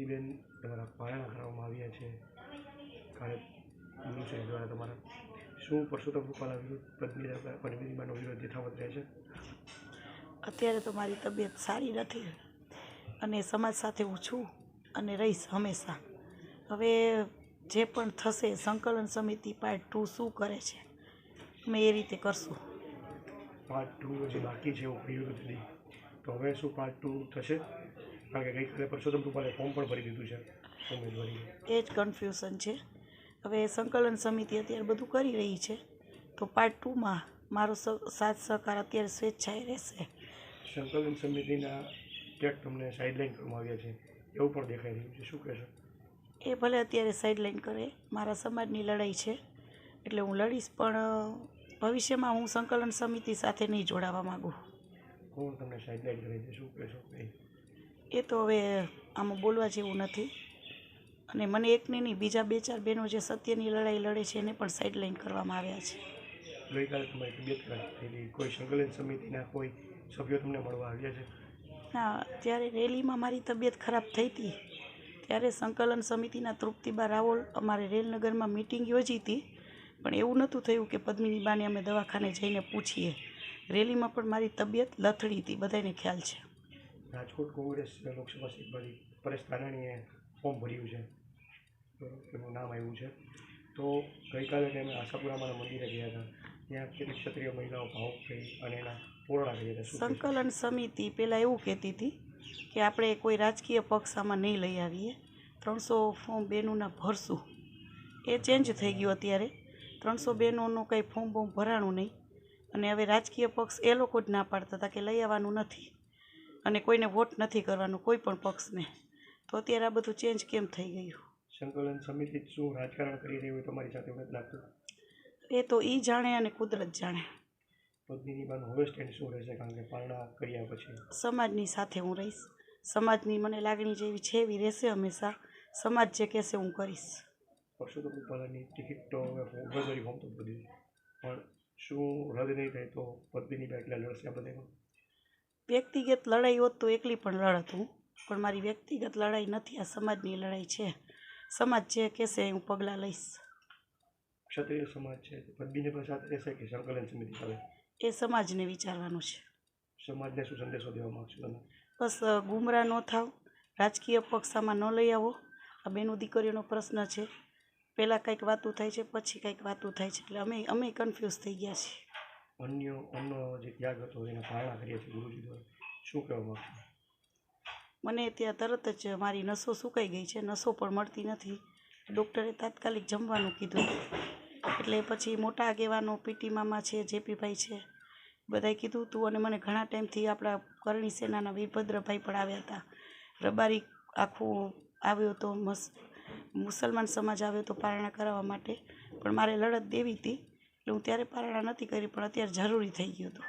જીબેન તમારા પાયા કરવામાં આવ્યા છે. કાલે ગુરુ દ્વારા તમારા શું પરસોત્તમ રૂપાલા વિરુદ્ધ પદ્મી પદ્મિનીમાનો વિરોધ યથાવત રહે છે? અત્યારે તો મારી તબિયત સારી નથી અને સમાજ સાથે હું છું અને રહીશ હંમેશા. હવે જે પણ થશે સંકલન સમિતિ પાર્ટ ટુ શું કરે છે અમે એ રીતે કરશું. પાર્ટ ટુ હજી બાકી છે દીદી તો હવે શું પાર્ટ ટુ થશે? કારણ કે ગઈકાલે પરસોત્તમ રૂપાલે ફોર્મ પણ ભરી દીધું છે ઉમેદવારી એ જ કન્ફ્યુઝન છે. હવે સંકલન સમિતિ અત્યારે બધું કરી રહી છે. તો પાર્ટ ટુમાં મારો સાથ સહકાર અત્યારે સ્વેચ્છાએ રહેશે. સંકલન સમિતિના ક્યાંક તમને સાઇડલાઇન કરવામાં આવ્યા છે. એવું પણ દેખાઈ રહ્યું છે. શું કહેશો? એ ભલે અત્યારે સાઇડલાઇન કરે. મારા સમાજની લડાઈ છે. એટલે હું લડીશ પણ ભવિષ્યમાં હું સંકલન સમિતિ સાથે નહીં જોડાવા માગું. કોણ તમને સાઇડલાઇન કરે છે શું કહેશો એ એ તો હવે આમાં બોલવા જેવું નથી. અને મને એકની નહીં બીજા બે ચાર બહેનો જે સત્યની લડાઈ લડે છે એને પણ સાઈડલાઈન કરવામાં આવ્યા છે. ગઈકાલે તમારી તબિયત ખરાબ થયેલી કોઈ સંકલન સમિતિના કોઈ સભ્યો તમને મળવા આવ્યા છે? ના ત્યારે રેલીમાં મારી તબિયત ખરાબ થઈ હતી ત્યારે સંકલન સમિતિના તૃપ્તિબા રાવલ અમારે રેલનગરમાં મિટિંગ યોજી હતી. પણ એવું નહોતું થયું કે પદ્મિનીબાને અમે દવાખાને જઈને પૂછીએ. રેલીમાં પણ મારી તબિયત લથડી હતી બધાને ખ્યાલ છે. રાજકોટ કોંગ્રેસ લોકસભા સીટમાંથી પરેશ ધાનાણીએ ફોર્મ ભર્યું છે. એમનું નામ આવ્યું છે. તો ગઈકાલે અમે આશાપુરામાં મંદિરે ગયા હતા. ત્યાં કેટલીક ક્ષત્રિય મહિલાઓ ભાવુક થઈ અને એના પૂર્ણ થઈ હતા. સંકલન સમિતિ પહેલાં એવું કહેતી હતી કે આપણે કોઈ રાજકીય પક્ષ આમાં નહીં લઈ આવીએ. ત્રણસો ફોર્મ બેનોના ભરશું. એ ચેન્જ થઈ ગયું અત્યારે. ત્રણસો બેનોનું કંઈ ફોર્મ બોમ ભરાણું નહીં. અને હવે રાજકીય પક્ષ એ લોકો જ ના પાડતા હતા કે લઈ આવવાનું નથી અને કોઈને વોટ નથી કરવાનું કોઈ પણ પક્ષને. તો અત્યારે આ બધું ચેન્જ કેમ થઈ ગયું? સંકલન સમિતિ શું રાજકારણ કરી રહી હોય તમારી સાથે એવું લાગતું એ તો એ જાણે અને કુદરત જાણે. પદ્મિનીબાનું હવે સ્ટેન્ડ શું રહેશે? કારણ કે પારણા કર્યા પછી. સમાજની સાથે હું રહીશ. સમાજની મને લાગણી જેવી છે એવી રહેશે હંમેશા. સમાજ જે કહેશે હું કરીશ. પરસોત્તમ રૂપાલાની ટિકિટ તો હવે ઉમેદવારી ફોર્મ તો ભરી પણ શું રદ નહીં થાય તો પત્નીની એકલા લડશે આ બધામાં વ્યક્તિગત લડાઈ હોત તો એકલી પણ લડત હું પણ મારી વ્યક્તિગત લડાઈ નથી આ સમાજની લડાઈ છે. સમાજ જે કહેશે હું પગલાં લઈશ. ક્ષત્રિય સમાજ છે પદ્મિની પણ સાથે રહેશે કે સંકલન સમિતિ સાથે? એ સમાજને વિચારવાનું છે. સમાજને શું સંદેશો દેવા માગશો તમે બસ ગુમરા ન થાવ રાજકીય પક્ષામાં ન લઈ આવો. આ બેનો દીકરીઓનો પ્રશ્ન છે. પહેલાં કંઈક વાતું થાય છે પછી કંઈક વાતું થાય છે એટલે અમે અમે કન્ફ્યુઝ થઈ ગયા છીએ. અન્ય અન્ય જે ત્યાગ હતો એને પારણા કર્યા છે ગુરુજી દ્વારા શું કહેવા માગશો? મને ત્યાં તરત જ મારી નસો સુકાઈ ગઈ છે નસો પણ મળતી નથી. ડૉક્ટરે તાત્કાલિક જમવાનું કીધું. એટલે પછી મોટા આગેવાનો પીટી મામા છે જેપીભાઈ છે બધાએ કીધું તું અને મને ઘણા ટાઈમથી આપણા કરણી સેનાના વીરભદ્રભાઈ પણ આવ્યા હતા. રબારી આખું આવ્યો હતો મસ મુસલમાન સમાજ આવ્યો હતો પારણા કરાવવા માટે. પણ મારે લડત દેવી હતી એટલે હું ત્યારે પારણા નથી કરી, પણ અત્યારે જરૂરી થઈ ગયું હતું.